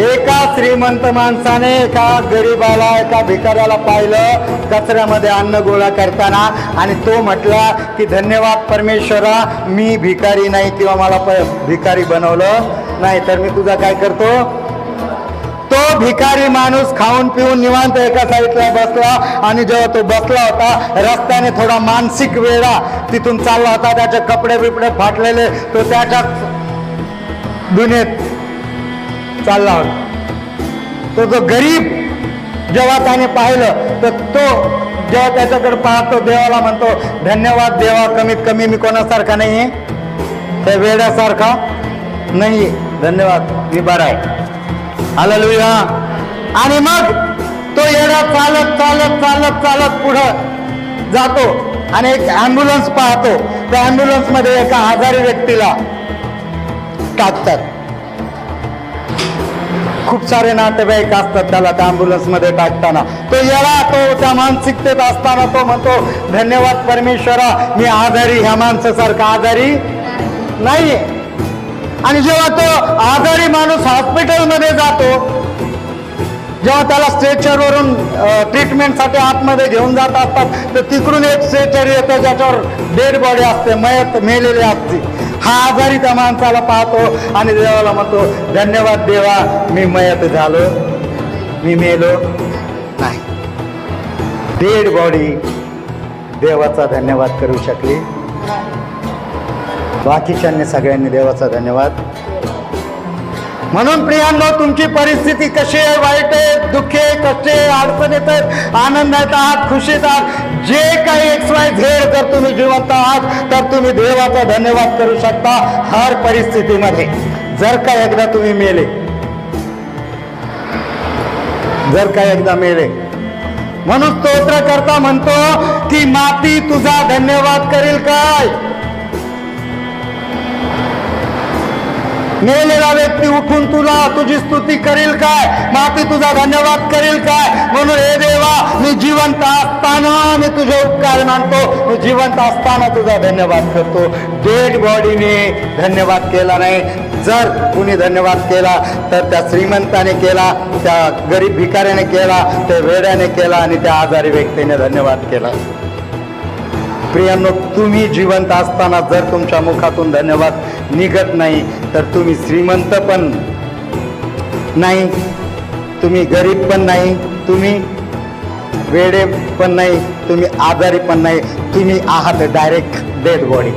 एका श्रीमंत माणसाने एका गरीबाला एका भिकाऱ्याला पाहिलं कचऱ्यामध्ये अन्न गोळा करताना आणि तो म्हटला की धन्यवाद परमेश्वरा मी भिकारी नाही किंवा मला प भिकारी बनवलं नाही तर मी तुझा काय करतो? तो भिकारी माणूस खाऊन पिऊन निवांत एका साईडला बसला आणि जेव्हा तो बसला होता रस्त्याने थोडा मानसिक वेळा तिथून चालला होता त्याचे कपडे बिपडे फाटलेले तो त्याच्या दुनियेत चालला होता. तो जो गरीब जेव्हा त्याने पाहिलं तर तो जेव्हा त्याच्याकडे पाहतो देवाला म्हणतो धन्यवाद देवा कमीत कमी मी कोणासारखा नाही आहे त्या वेड्यासारखा नाही धन्यवाद मी बरा आहे. हालेलुया आणि मग तो येडा चालत चालत चालत चालत पुढं जातो आणि एक ॲम्ब्युलन्स पाहतो. त्या ॲम्ब्युलन्समध्ये एका आजारी व्यक्तीला टाकतात. खूप सारे नातेवाईक असतात त्याला त्या ॲम्ब्युलन्समध्ये टाकताना. तो येडा तो त्या मानसिकतेत असताना तो म्हणतो धन्यवाद परमेश्वरा मी आजारी ह्या माणसासारखा आजारी नाही आणि जेव्हा तो आजारी माणूस हॉस्पिटलमध्ये जातो जेव्हा त्याला स्ट्रेचरवरून ट्रीटमेंटसाठी आतमध्ये घेऊन जात असतात तर तिकडून एक स्ट्रेचर येतं ज्याच्यावर डेड बॉडी असते मयत मेलेली असते. हा आजारी त्या माणसाला पाहतो आणि देवाला म्हणतो धन्यवाद देवा मी मयत झालो. मी मेलो नाही. डेड बॉडी देवाचा धन्यवाद करू शकली. बाकीच्यांनी सगळ्यांनी देवाचा धन्यवाद. म्हणून प्रियांनो तुमची परिस्थिती कशी आहे? वाईट आहे? दुःखी आहे? कष्ट आहे? अडचणीत आहेत आनंदात आहात? खुशीत आहात? जे काही एक्स वाय झेड जर तुम्ही जिवंत आहात तर तुम्ही देवाचा धन्यवाद करू शकता हर परिस्थितीमध्ये. जर का एकदा तुम्ही मेले जर का एकदा मेले. म्हणून स्तोत्र करता म्हणतो की माती तुझा धन्यवाद करेल काय? मेलेला व्यक्ती उठून तुला तुझी स्तुती करील काय? माती तुझा धन्यवाद करील काय? म्हणून हे देवा मी जिवंत असताना मी तुझे उपकार मानतो. मी जिवंत असताना तुझा धन्यवाद करतो. डेड बॉडीने धन्यवाद केला नाही. जर कुणी धन्यवाद केला तर त्या श्रीमंताने केला त्या गरीब भिकाऱ्याने केला त्या वेड्याने केला आणि त्या आजारी व्यक्तीने धन्यवाद केला. प्रियांनो तुम्ही जिवंत असताना जर तुमच्या मुखातून धन्यवाद निघत नाही तर तुम्ही श्रीमंत पण नाही तुम्ही गरीब पण नाही तुम्ही वेडे पण नाही तुम्ही आजारी पण नाही तुम्ही आहात डायरेक्ट डेड बॉडी